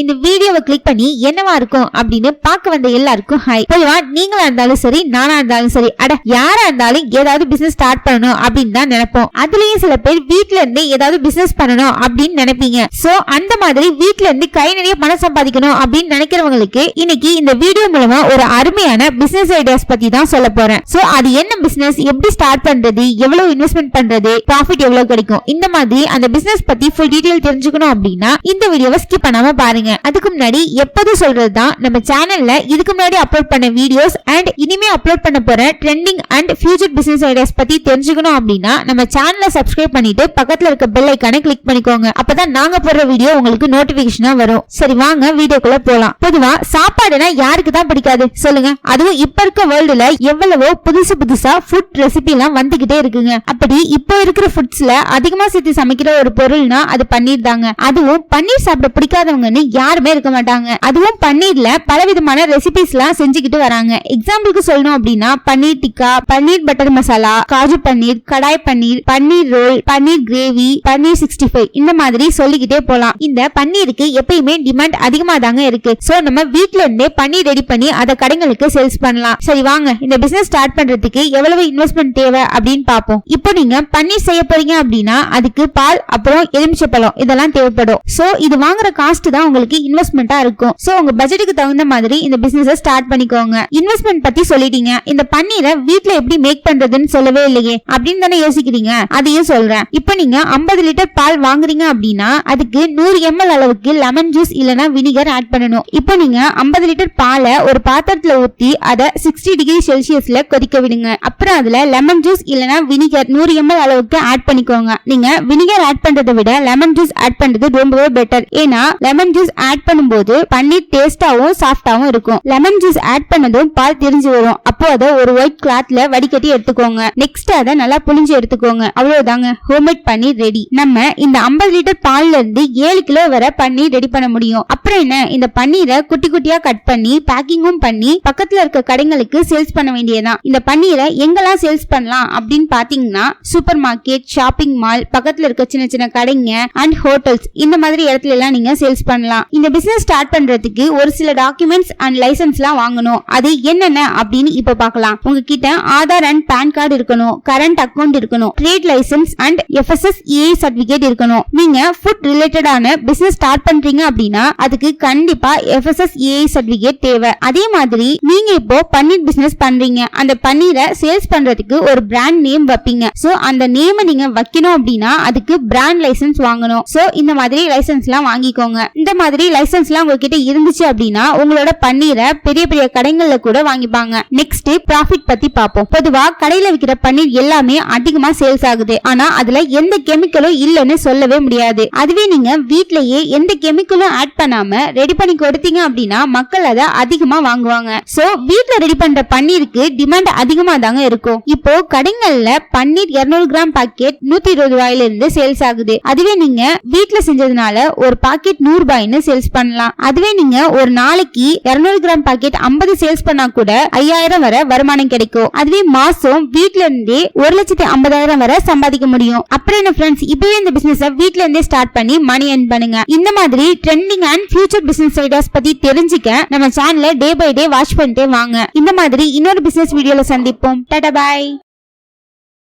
இந்த வீடியோவை கிளிக் பண்ணி என்னவா இருக்கும் அப்படின்னு பார்க்க வந்த எல்லாருக்கும் ஹாய் பொதுவா நீங்களா இருந்தாலும் சரி நானா இருந்தாலும் சரி அட யாரா இருந்தாலும் ஏதாவது பிசினஸ் ஸ்டார்ட் பண்ணணும் அப்படின்னு தான் நினைப்போம். அதுலயும் சில பேர் வீட்ல இருந்து ஏதாவது பிசினஸ் பண்ணணும் அப்படின்னு நினைப்பீங்க. சோ அந்த மாதிரி வீட்ல இருந்து கை நிறைய பணம் சம்பாதிக்கணும் அப்படின்னு நினைக்கிறவங்களுக்கு இன்னைக்கு இந்த வீடியோ மூலமா ஒரு அருமையான பிசினஸ் ஐடியாஸ் பத்தி தான் சொல்ல போறேன். சோ அது என்ன பிசினஸ் எப்படி ஸ்டார்ட் பண்றது எவ்வளவு இன்வெஸ்ட்மெண்ட் பண்றது ப்ராஃபிட் எவ்வளவு கிடைக்கும் இந்த மாதிரி அந்த பிசினஸ் பத்தி ஃபுல் டீடைல் தெரிஞ்சுக்கணும் அப்படின்னா இந்த வீடியோவை ஸ்கிப் பண்ணாம பாருங்க. அதுக்கு முன்னாடி எப்போதும் சொல்றது தான் நம்ம சேனல்ல இதுக்கு முன்னாடி அப்லோட் பண்ண வீடியோஸ் அண்ட் இனிமே அப்லோட் பண்ண போற trending and future business ideas பத்தி தெரிஞ்சுக்கணும் அப்படின்னா நம்ம சேனலை சப்ஸ்கிரைப் பண்ணிட்டு பக்கத்துல இருக்க பெல் ஐக்கானை கிளிக் பண்ணிக்கோங்க. அப்பதான் நாங்க போடுற வீடியோ உங்களுக்கு நோட்டிபிகேஷனா வரும். சரி வாங்க வீடியோக்குள்ள போலாம். பொதுவா சாப்பாடுனா யாருக்கு தான் பிடிக்காது? சொல்லுங்க. அதுவும் இப்ப இருக்க வேர்ல்டுல எவ்வளவோ புதுசு புதுசா ஃபுட் ரெசிபி எல்லாம் வந்துகிட்டே இருக்குங்க. அப்படி இப்போ இருக்கிற ஃபுட்ஸ்ல அதிகமா சேர்த்து சமைக்கிற ஒரு பொருள்னா அது பன்னீர் தாங்க. அதுவும் பன்னீர் சாப்பிட பிடிக்காதவங்கன்னு யாருமே இருக்க மாட்டாங்க. அதுவும் பன்னீர்ல பல விதமான ரெசிபிஸ் எல்லாம் செஞ்சுக்கிட்டு வராங்க. எக்ஸாம்பிளுக்கு சொல்லணும் அப்படின்னா paneer tikka paneer butter masala kaju paneer kadai paneer paneer roll paneer gravy paneer sixty five இந்த மாதிரி சொல்லிக்கிட்டே போலாம். இந்த பன்னீருக்கு எப்பயுமே டிமாண்ட் அதிகமா தாங்க இருக்கு. சோ நம்ம வீட்ல இருந்தே பன்னீர் ரெடி பண்ணி அதை கடைங்களுக்கு சேல்ஸ் பண்ணலாம். சரி வாங்க. இந்த பிசினஸ் ஸ்டார்ட் பண்றதுக்கு எவ்வளவு இன்வெஸ்ட்மெண்ட் தேவை அப்படின்னு பாப்போம் இப்போ நீங்க பன்னீர் செய்ய போறீங்க அப்படின்னா அதுக்கு பால் அப்புறம் எலுமிச்சப்பழம் இதெல்லாம் தேவைப்படும். சோ இது வாங்குற காஸ்ட் தான் உங்களுக்கு இன்வெஸ்ட்மெண்டா இருக்கும். சோ உங்க பட்ஜெட்டுக்கு தகுந்த மாதிரி இந்த பிசினஸ் ஸ்டார்ட் பண்ணிக்கோங்க. இன்வெஸ்ட்மெண்ட் பத்தி சொல்லிட்டீங்க. இந்த பன்னீரை வீட்ல எப்படி மேக் பண்றதுன்னு சொல்லவே இல்லையே. அப்படின்னு தானே யோசிக்கிறீங்க. அதையும் சொல்றேன். இப்போ நீங்க 50 லிட்டர் பால் வாங்குறீங்க அப்படின்னா அதுக்கு நூறு எம்எல் அளவுக்கு லெமன் ஜூஸ் இல்லனா வினிகர் ஆட் பண்ணணும். இப்போ நீங்க 50 லிட்டர் பாலை ஒரு பாத்திரத்துல ஊத்தி அதை சிக்ஸ்டி டிகிரி செல்சியஸ்ல கொதிக்க விடுங்க. அப்புறம் அதுல லெமன் ஜூஸ் இல்லனா வினிகர் நூறு எம்எல் அளவுக்கு ஆட் பண்ணிக்கோங்க. நீங்க வினிகர் ஆட் பண்றதை விட லெமன் ஜூஸ் ஆட் பண்றது ரொம்பவே பெட்டர் ஏன்னா லெமன் ஜூஸ் ஆட் பண்ணும்போது பன்னீர் டேஸ்டாவும் சாஃப்டாவும் இருக்கும். லெமன் ஜூஸ் ஆட் பண்ணதும் பால் தெரிஞ்சு வரும். அப்போ அதை ஒரு ஒயிட் கிளாத்ல வடிகட்டி எடுத்துக்கோங்க. நெக்ஸ்ட் அதை நல்லா புளிஞ்சு எடுத்துக்கோங்க. அவ்வளவுதாங்க. ஹோம்மேட் பன்னீர் ரெடி நம்ம இந்த 50 லிட்டர் பால்ல இருந்து ஏழு கிலோ வரை பன்னீர் ரெடி பண்ண முடியும். அப்புறம் என்ன? இந்த பன்னீரை குட்டி குட்டியா கட் பண்ணி பேக்கிங்கும் பண்ணி பக்கத்துல இருக்க கடைகளுக்கு சேல்ஸ் பண்ண வேண்டியதுதான். இந்த பன்னீரை எங்கெல்லாம் சேல்ஸ் பண்ணலாம் அப்படின்னு பாத்தீங்கன்னா சூப்பர் மார்க்கெட் ஷாப்பிங் மால் பக்கத்துல இருக்க சின்ன சின்ன கடைங்க அண்ட் ஹோட்டல்ஸ் இந்த மாதிரி இடத்துல எல்லாம் நீங்க சேல்ஸ் பண்ணலாம். இந்த பிசினஸ் ஸ்டார்ட் பண்றதுக்கு ஒரு சில டாக்குமெண்ட்ஸ் அண்ட் லைசன்ஸ் எல்லாம் வாங்கணும். அது என்னென்ன அப்படின்னு இப்ப பார்க்கலாம். உங்ககிட்ட ஆதார் அண்ட் பேன் கார்டு இருக்கணும் கரண்ட் அக்கவுண்ட் இருக்கணும் trade licence and FSS A certificate இருக்கணும். நீங்க ஃபுட் ரிலேட்டடான பிசினஸ் ஸ்டார்ட் பண்றீங்க அப்படின்னா அதுக்கு கண்டிப்பா எஃப்எஸ்எஸ் ஏ சர்டிபிகேட் தேவை. அதே மாதிரி நீங்க இப்போ பன்னீர் பிசினஸ் பண்றீங்க. அந்த பன்னீரை சேல்ஸ் பண்றதுக்கு ஒரு பிராண்ட் நேம் வைப்பீங்க. சோ அந்த நேம் நீங்க வைக்கணும் அப்படின்னா அதுக்கு பிராண்ட் லைசன்ஸ் வாங்கணும். சோ இந்த மாதிரி லைசன்ஸ் எல்லாம் வாங்கிக்கோங்க. இந்த மாதிரி லைசன்ஸ் எல்லாம் உங்ககிட்ட இருந்துச்சு அப்படின்னா உங்களோட பன்னீரை பெரிய பெரிய கடைகள்ல கூட வாங்கிப்பாங்க. நெக்ஸ்ட் ப்ராஃபிட் பத்தி பார்ப்போம். பொதுவா கடையில விற்கிற பன்னீர் எல்லாமே அதிகமா சேல்ஸ் ஆகுது. ஆனா அதுல எந்த கெமிக்கலும் இல்லைன்னு சொல்லவே முடியாது. அதுவே நீங்க வீட்லயே எந்த கெமிக்கலும் ஆட் பண்ணாம ரெடி பண்ணி கொடுத்தீங்க அப்படின்னா மக்கள் அதை அதிகமா வாங்குவாங்க. சோ வீட்ல ரெடி பண்ற பன்னீருக்கு டிமாண்ட் அதிகமா தாங்க இருக்கும். இப்போ கடைகள்ல பன்னீர் 200 கிராம் பாக்கெட் நூத்தி இருபது ரூபாயில இருந்து சேல்ஸ் ஆகுது. அதுவே நீங்க வீட்ல செஞ்சதுனால ஒரு பாக்கெட் நூறு ரூபாய்னு சேல்ஸ் பண்ணலாம். அதுவே நீங்க ஒரு நாளைக்கு 200 கிராம் பாக்கெட் 50 சேல்ஸ் பண்ணா கூட ஐயாயிரம் வரை வருமானம் கிடைக்கும். அதுவே மாசம் வீட்ல இருந்தே ஒரு லட்சத்தி ஐம்பதாயிரம் வரை சம்பாதிக்க முடியும். அப்புறம் என்ன ஃப்ரெண்ட்ஸ் இப்பவே இந்த பிசினஸ் வீட்ல இருந்தே ஸ்டார்ட் பண்ணி மணி ஏர்ன் பண்ணுங்க. இந்த மாதிரி trending and future business ideas பத்தி தெரிஞ்சுக்க நம்ம சேனலை டே பை டே வாட்ச் பண்ணிட்டே வாங்க. இந்த மாதிரி இன்னொரு பிசினஸ் வீடியோல சந்திப்போம். டாடா பாய்